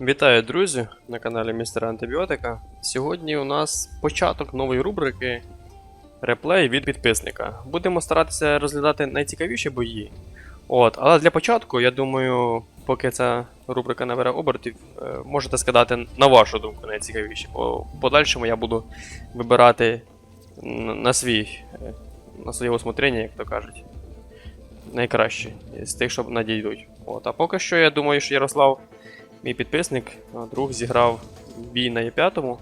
Вітаю, друзі, на каналі Містера Антибіотика. Сьогодні у нас початок нової рубрики реплей від підписника. Будемо старатися розглядати найцікавіші бої. От, але для початку, я думаю, поки ця рубрика набере обертів, е, можете сказати на вашу думку найцікавіші. В подальшому я буду вибирати на свій, е, на своє усмотрення, як то кажуть. Найкращі з тих, що надійдуть. От, а поки що я думаю, що Ярослав Мій підписник, друг зіграв бій на Є5.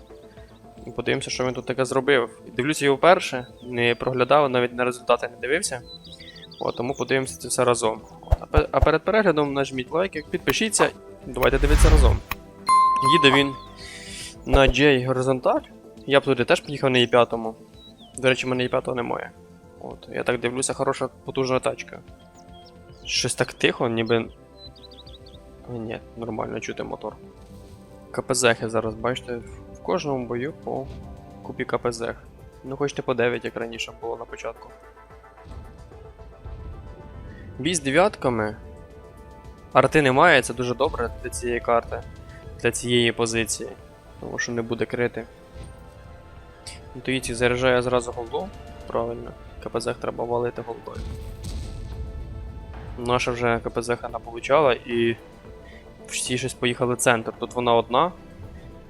Подивимося, що він тут таке зробив. Дивлюся його вперше, не проглядав, навіть на результати не дивився. От, тому подивимося це все разом. А перед переглядом нажміть лайк, підпишіться, давайте дивитися разом. Їде він на J горизонталь. Я б туди теж поїхав на Є5. До речі, в мене Є5 немає. От, я так дивлюся, хороша потужна тачка. Щось так тихо, ніби Ні, нормально чути мотор. КПЗехи зараз, бачите, в кожному бою по купі КПЗех. Ну хочете по 9, як раніше було на початку. Бій з дев'ятками. Арти немає, це дуже добре для цієї карти, для цієї позиції. Тому що не буде крити. Інтуїції заряджає зразу голду. Правильно. КПЗех треба валити голдою. Наша вже КПЗеха наполучала і всі щось поїхали в центр. Тут вона одна.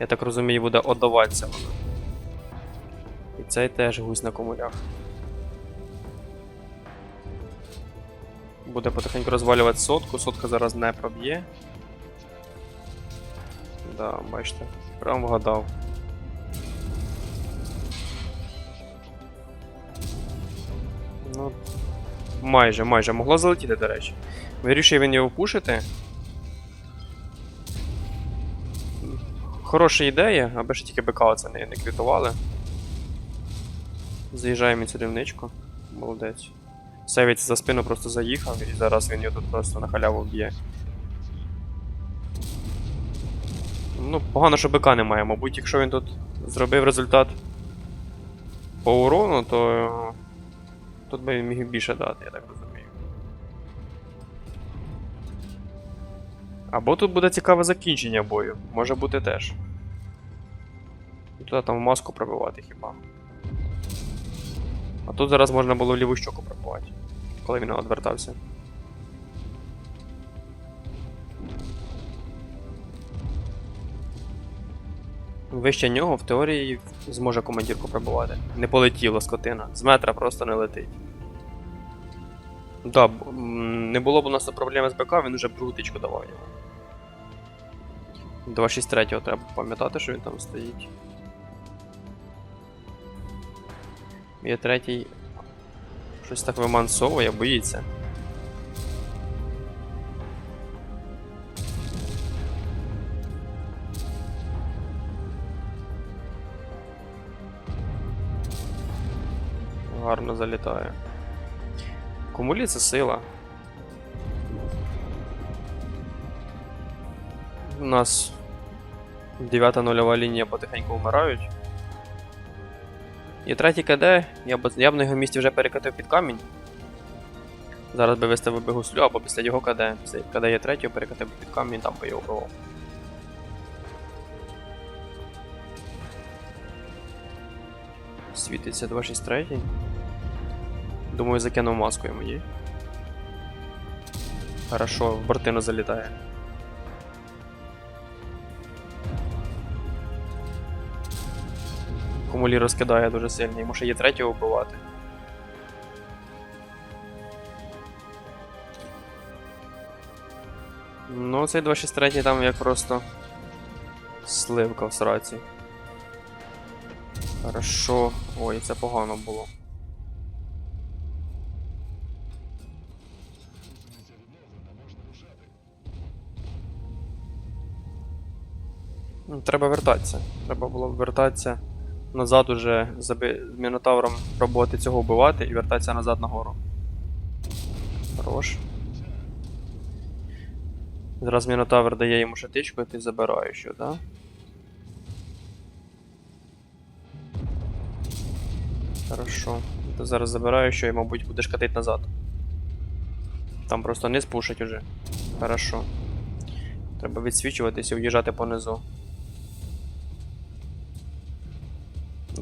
Я так розумію, буде отдаватися вона. І цей теж гусь на комулях. Буде потихеньку розвалювати сотку, сотка зараз не проб'є. Да, бачите, прям вгадав. Ну, майже, майже. Могло залетіти, до речі. Вирішив він його пушити. Хороша ідея, аби ще тільки БК це не, не квітували. Заїжджаємо сюди в. Молодець. Севіць за спину просто заїхав і зараз він його тут просто на халяву б'є. Ну, погано, що БК немає. Мабуть, якщо він тут зробив результат по урону, то тут би він міг більше дати, я так розумію. Або тут буде цікаве закінчення бою. Може бути теж. Туди там маску пробивати хіба. А тут зараз можна було в ліву щоку пробивати, коли він відвертався. Вище нього в теорії зможе командірку пробивати. Не полетіло скотина. З метра просто не летить. Да, не було б у нас проблеми з БК, він уже б другу тичку давав йому. 263 треба пам'ятати, що він там стоїть. Є третій. Щось так вимансовує, боїться. Гарно залітає. Кумулі це сила. У нас дев'ята нульова лінія потихеньку вмирають. І третій КД, я б, я б на його місці вже перекатив під камінь. Зараз би виставив би гуслю, або після його КД. КД є третього, перекатив би під камінь, там би його вбивав. Світиться 263. Думаю, закинув маску йому їй. Хорошо, в бортину залітає. Кумулі розкидає дуже сильно, йому ще є третього вбивати. Ну, цей 263 там як просто сливка в сраці. Хорошо. Ой, це погано було. Ну, Треба вертатися. Треба було вертатися назад уже з Мінотавром пробувати цього вбивати і вертатися назад нагору. Хорош. Зараз Мінотавр дає йому шатичку, і ти забираєш його, так? Хорошо. Ти зараз забираєш що і, мабуть, будеш катити назад. Там просто не спушить уже. Хорошо. Треба відсвічуватися і уїжджати понизу.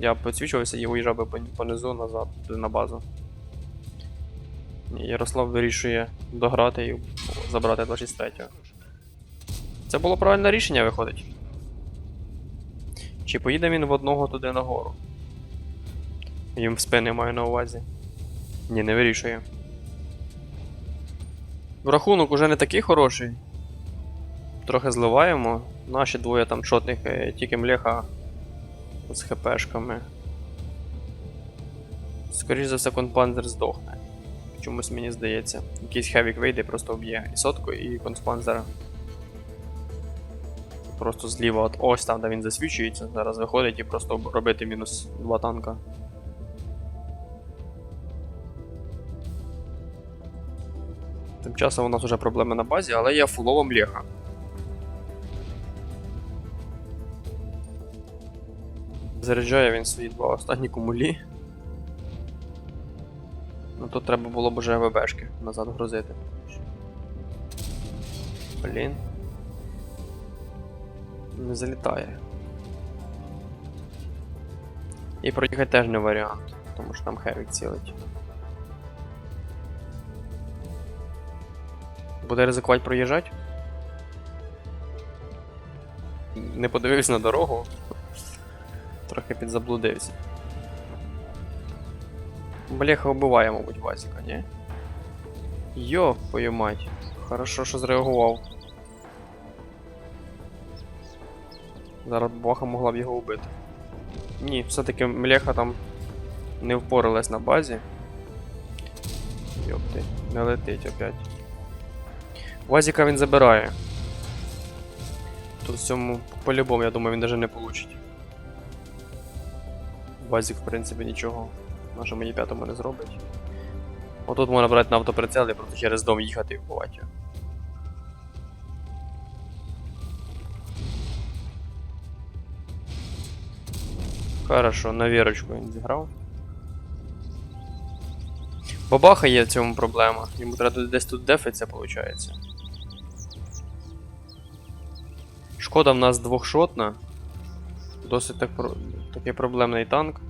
Я підсвічувався і уїжджав би понизу назад на базу. Ярослав вирішує дограти і забрати 263. Це було правильне рішення, виходить. Чи поїде він в одного туди нагору? Їм в спини маю на увазі. Ні, не вирішує. Рахунок уже не такий хороший. Трохи зливаємо. Наші двоє там чотних, е, тільки млеха з хпшками. Скоріше за все, конпанзер здохне. Чомусь мені здається. Якийсь хевік вийде, просто вб'є і сотку, і конспанзера. Просто зліва, от ось там, де він засвічується, зараз виходить і просто робити мінус 2 танка. Тим часом у нас вже проблеми на базі, але я фулова млеха. Заряджає він свої два останні кумулі. Ну тут треба було б уже ВБшки назад грузити. Блін. Не залітає. І проїхати теж не варіант, тому що там хевік цілить. Буде ризикувати проїжджати? Не подивився на дорогу. Трохи підзаблудився. Бляха вбиває, мабуть, Вазіка, ні? Йо, твою мать. Хорошо, що зреагував. Зараз Баха могла б його вбити. Ні, все-таки Млеха там не впоралась на базі. Йопти, не летить опять. Вазіка він забирає. Тут в цьому по-любому, я думаю, він навіть не получить. Вазік, в принципі, нічого нашому є п'ятому не зробить. Отут можна брати на автоприцел і просто через дом їхати і вбивати. Хорошо, на вірочку він зіграв. Бабаха є в цьому проблема. Йому треба десь тут дефиться, виходить. Шкода в нас двохшотна. Досить так, про- такий проблемний танк.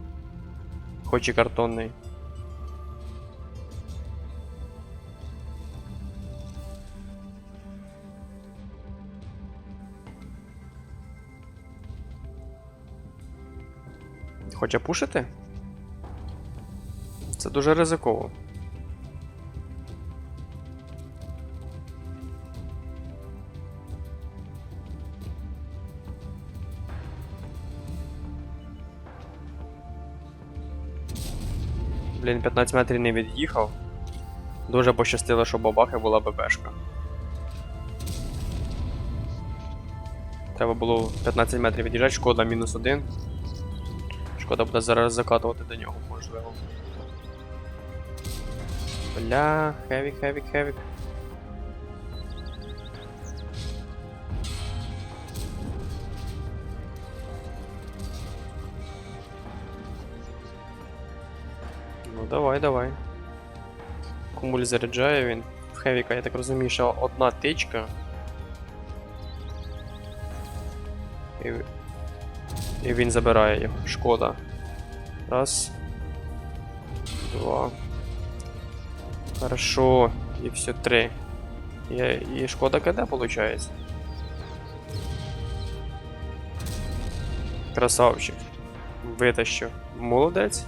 Хоч і картонний. Хоче пушити? Це дуже ризиково. Блін, 15 метрів не від'їхав. Дуже пощастило, що бабахи була ББшка. Треба було 15 метрів від'їжджати, шкода мінус один. Шкода буде зараз закатувати до нього, можливо. Бля, хевік, хевік, хевік. Ну давай, давай. Кумуль заряджає він. В Хевіка, я так розумію, що одна тичка. І, і він забирає його. Шкода. Раз. Два. Хорошо. І все, три. І, і шкода КД, виходить. Красавчик. Витащив. Молодець.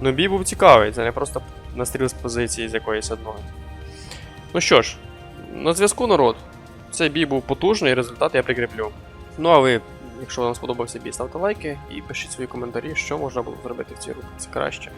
Ну, бій був цікавий, це не просто настріл з позиції з якоїсь одної. Ну що ж, на зв'язку народ. Цей бій був потужний, результат я прикріплю. Ну а ви, якщо вам сподобався бій, ставте лайки і пишіть свої коментарі, що можна було зробити в цій рубриці краще.